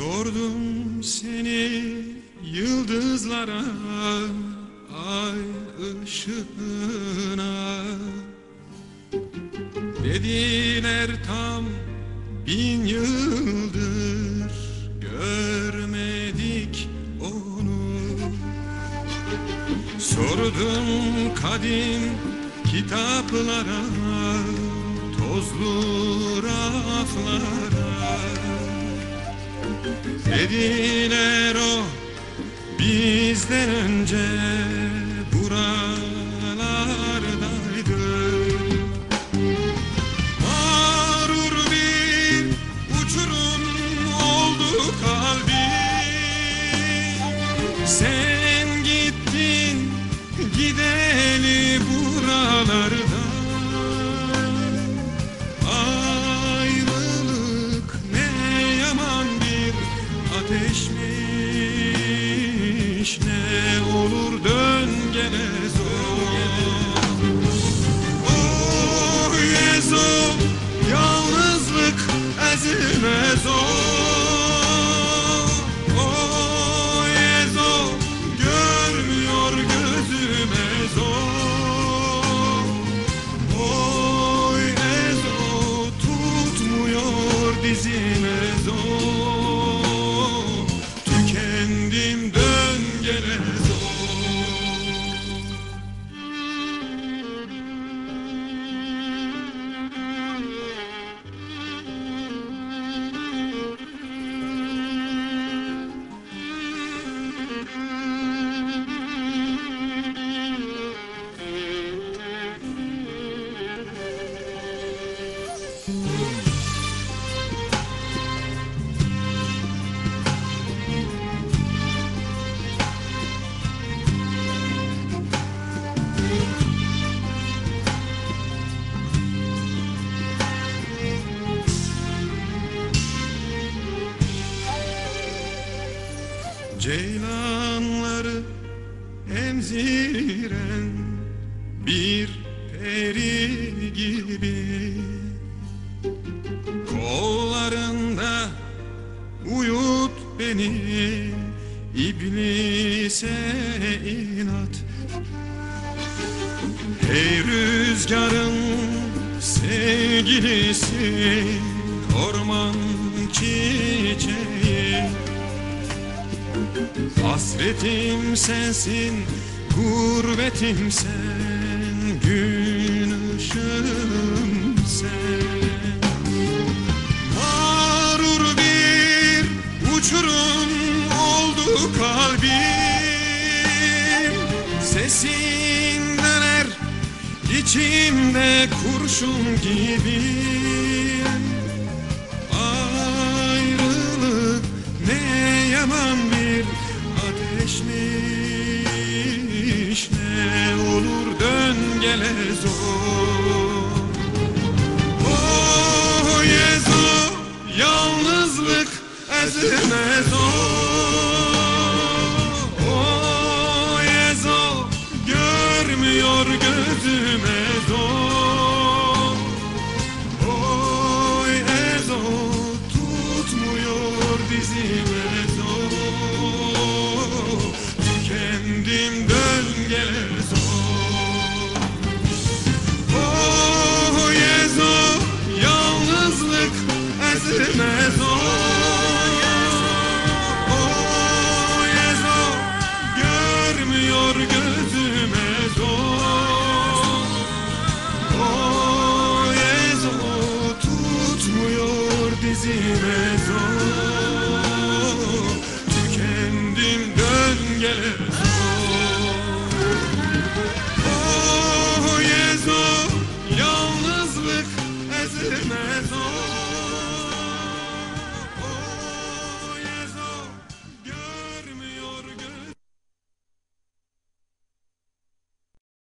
Sordum seni yıldızlara Ay ışığına. Dediler tam bin yıldır Görmedik onu. Sordum kadim kitaplara Tozlu raflara Dediler o bizden önce ateşmiş Ne olur dön gele zor Ceylanları emziren bir peri gibi. Kollarında uyut beni iblise inat. Hey rüzgarın sevgilisi orman Hasretim sensin, gurbetim sen, gün ışığım sen. Mağrur bir uçurum oldu kalbim, sesin döner içimde kurşun gibi. Ayrılık ne yaman bir gele zor Oh Yezo yalnızlık ezilmez. O ezilmez o Ezo görmüyor gözüme zor o Ezo tutmuyor dizime zor Tükendim dön gele